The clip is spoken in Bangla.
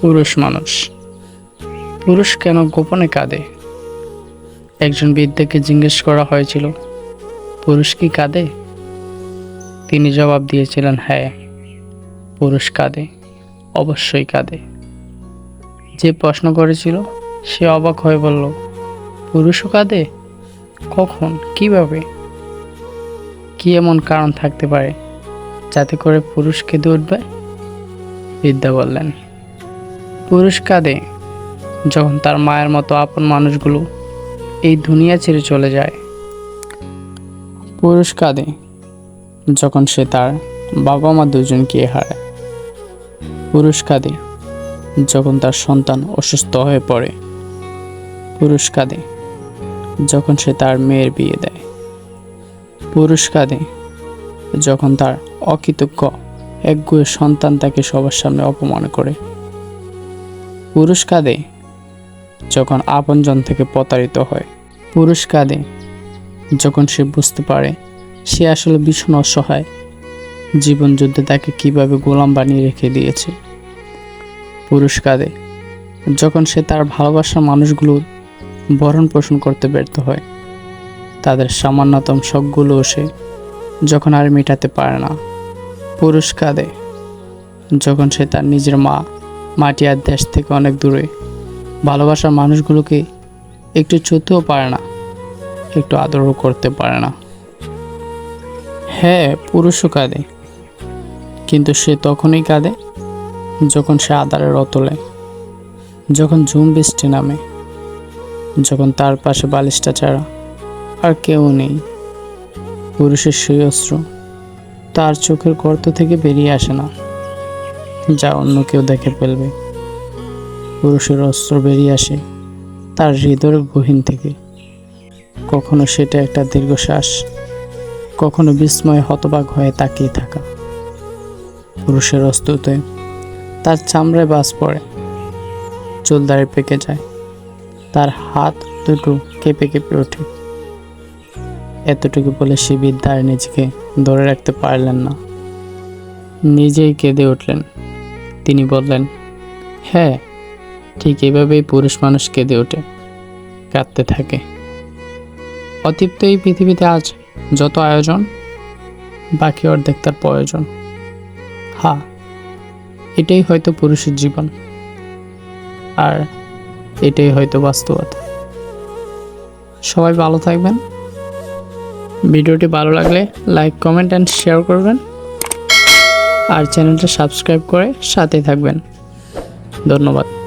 পুরুষ মানুষ। পুরুষ কেন গোপনে কাঁদে? একজন বৃদ্ধকে জিজ্ঞেস করা হয়েছিল, পুরুষ কি কাঁদে? তিনি জবাব দিয়েছিলেন হ্যাঁ পুরুষ কাঁদে, অবশ্যই কাঁদে। যে প্রশ্ন করেছিল, সে অবাক হয়ে বলল, পুরুষও কাঁদে? কখন? কীভাবে? কি এমন কারণ থাকতে পারে যাতে করে পুরুষ কেঁদে উঠবে বিদ্যা বললেন পুরুষ কাঁদে যখন তার মায়ের মতো আপন মানুষগুলো এই দুনিয়া ছেড়ে চলে যায়। পুরুষ কাঁদে যখন সে তার বাবা মা দুজনকে হারায়। পুরুষ কাঁদে যখন তার সন্তান অসুস্থ হয়ে পড়ে। পুরুষ কাঁদে যখন সে তার মেয়ের বিয়ে দেয়। পুরুষ কাঁদে যখন তার অকৃতজ্ঞ একগুয়ে সন্তান তাকে সবার সামনে অপমান করে। পুরুষ কাঁদে যখন আপনজন থেকে প্রতারিত হয়। পুরুষ কাঁদে যখন সে বুঝতে পারে সে আসলে ভীষণ অসহায়। জীবন যুদ্ধে তাকে কীভাবে গোলাম বানিয়ে রেখে দিয়েছে। পুরুষ কাঁদে যখন সে তার ভালোবাসার মানুষগুলোর ভরণ পোষণ করতে ব্যর্থ হয়। তাদের সামান্যতম শখগুলোও সে যখন আর মেটাতে পারে না। পুরুষ কাঁদে যখন সে তার নিজের মা মাটি আর দেশ থেকে অনেক দূরে। ভালোবাসার মানুষগুলোকে একটু ছুতেও পারে না, একটু আদরও করতে পারে না। হ্যাঁ পুরুষও কাঁদে, কিন্তু সে তখনই কাঁদে যখন সে আদারের অতলে, যখন ঝুম বৃষ্টি নামে, যখন তার পাশে বালিশটা ছাড়া আর কেউ নেই। পুরুষের সেই অস্ত্র তার চোখের গর্ত থেকে বেরিয়ে আসে না। যা অন্য কেউ দেখে ফেলবে। পুরুষের অস্ত্র বেরিয়ে আসে তার হৃদয়ের গহীন থেকে। কখনো সেটা একটা দীর্ঘশ্বাস, কখনো বিস্ময়ে হতবাক হয়ে তাকিয়ে থাকা। পুরুষের অস্ত্রতে তার চামড়ায় বাস পড়ে, চুল দাঁড়িয়ে পেকে যায়, তার হাত দুটো কেঁপে কেঁপে ওঠে। এতটুকু বলে সে বিদ্যার নিজেকে ধরে রাখতে পারলেন না। নিজেই কেঁদে উঠলেন। তিনি বললেন হ্যাঁ ঠিক এভাবেই পুরুষ মানুষ কেঁদে ওঠে, কাঁদতে থাকে। অতিপ্ত এই পৃথিবীতে আজ যত আয়োজন, বাকি অর্ধেক তার প্রয়োজন। হা, এটাই হয়তো পুরুষের জীবন, আর এটাই হয়তো বাস্তবতা। সবাই ভালো থাকবেন। ভিডিওটি ভালো লাগলে লাইক, কমেন্ট অ্যান্ড শেয়ার করবেন। আর চ্যানেলটা সাবস্ক্রাইব করে সাথে থাকবেন। ধন্যবাদ।